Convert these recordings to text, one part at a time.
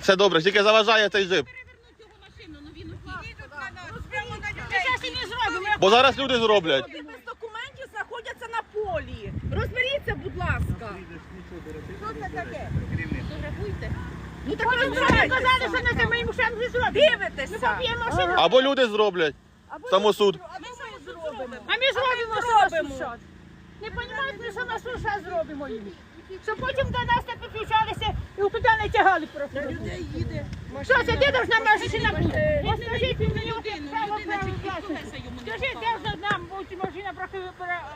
Все добре, тільки заважає цей джип. Зараз і не зробимо. Бо зараз люди зроблять. Люди без документів знаходяться на полі. Розберіться, будь ласка. Що це таке? Ну так розбирайте. Казали, що на землі мушам вже зробимо. Дивитеся. Поб'ємо машину, Або люди зроблять. Самосуд. А ми що зробимо? а ми зробимо Зробимо. що нас Не розуміють, ми що на суша зробимо їм. Щоб потім до нас не підключалися і туди не тягали просто. Людей їде. Що це, де должна машина бути? Скажіть мені, право, право, право. Скажіть, де ж нам бути машина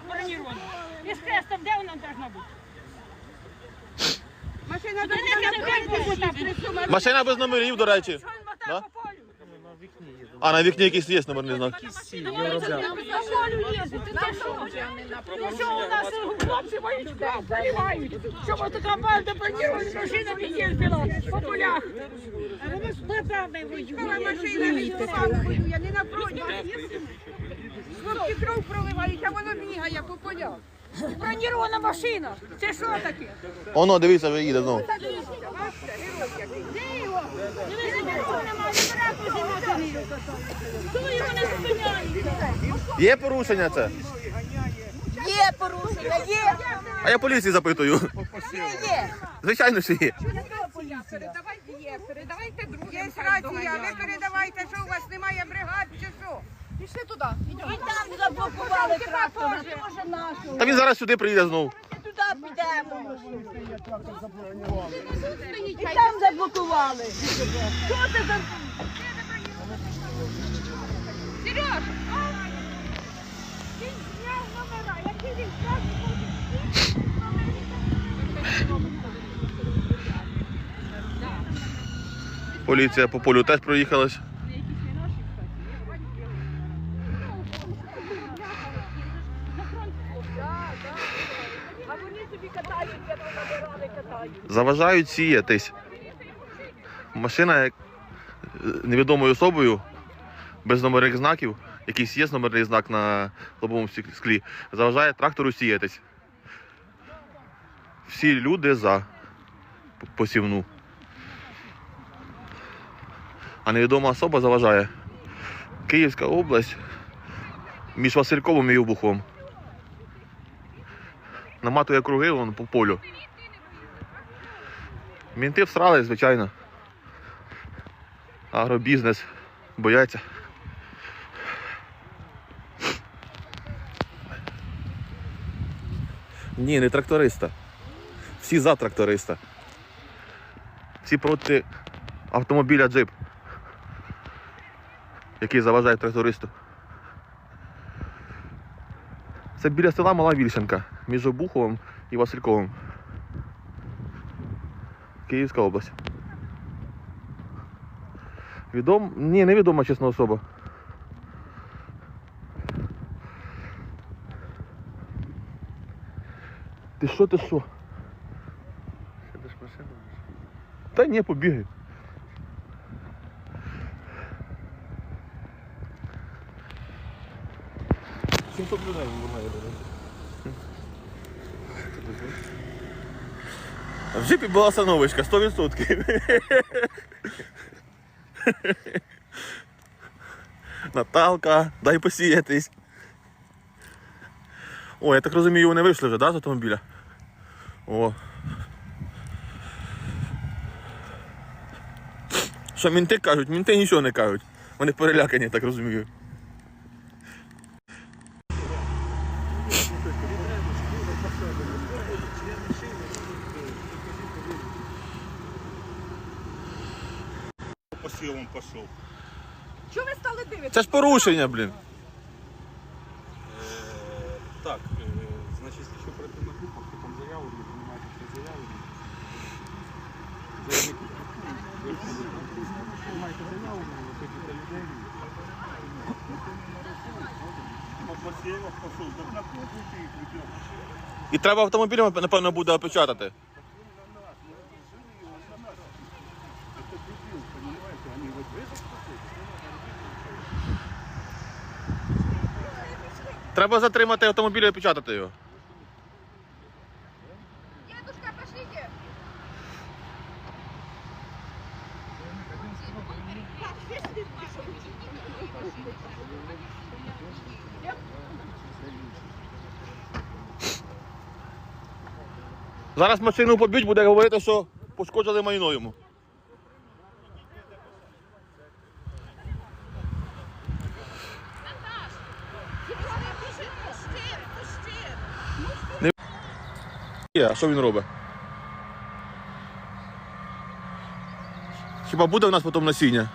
бронирована? І з хрестом, де вона должна бути? Машина Де не Машина без номерів, до речі. Да? А на вікні якийсь є номерний знак. Що у нас хлопці мої розуміють, що ось така банда бронирована машина під'їздила по полях. А вони з бабами воюють. машина воює, не. Хлопці кров проливають, а воно бігає по полях. Бронирована машина. Це що таке? Оно, дивіться, вже їде знову. Є порушення це? Є порушення, є. А я поліції запитую. Є. Звичайно, що є. Передавайте є, передавайте другим. Є рація, ви передавайте, що у вас немає бригад чи що. Пішли туди. І там заблокували трактор, теж нашу. Та він зараз сюди приїде знову. Туди підемо. І там заблокували. Що це за... Сереж! Він зняв Поліція по полю теж проїхалась. А Заважають сіятись. Машина е, невідомою особою, без номерних знаків, якийсь є номерний знак на лобовому склі, заважає трактору сіятись. Всі люди за посівну. А невідома особа заважає. Київська область між Васильковим і Обухом. Наматує круги вон по полю. Мінти всрали, звичайно. Агробізнес. Бояться. Ні, не тракториста. Всі за тракториста. Всі проти автомобіля джип, який заважає трактористу. Це біля села Мала Вільшенка, між Обуховим і Васильковим. Київська область. Відом... Ні, невідома чесна особа. Ти що, ти що? Та ні, побігай. В джипі була остановочка, 100%. Наталка, дай посіятись. О, я так розумію, вони вийшли вже, да, з автомобіля? О. Що мінти кажуть? Мінти нічого не кажуть. Вони перелякані, я так розумію. Посилом пішов. Чого ви стали дивитися? Це ж порушення, блін. Так, е, значить, слідчо оперативна група, хто там заяву, ви розумієте, що заяву. Заявники ви приймаєте заяву, випитуєте людей. По посілах пішов, так на кухні їх випив. І треба автомобілем, напевно, буде опечатати. Треба затримати автомобіль і опечатати його. Дідушка пошлите. Зараз машину поб'ють, буде говорити, що пошкоджили майно йому. А що він робить? Хіба буде в нас потім насіння?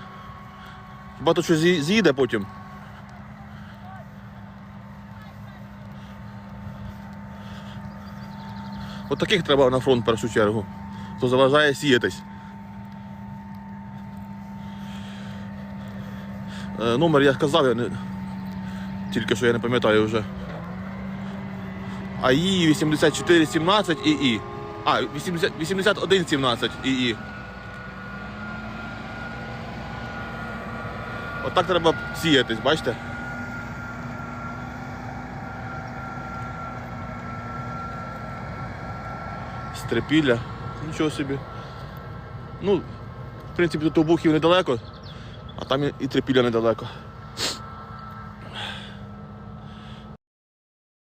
Хіба то щось з'їде потім? От таких треба на фронт в першу чергу. То заважає сіятись. Е, номер я сказав, я не... тільки що я не пам'ятаю вже. АІ 8417 ІІ. А, 80, 8117 ІІ. Отак треба сіятись, бачите? Стрепілля. Нічого собі. Ну, в принципі, тут обухів недалеко, а там і- трипілля недалеко.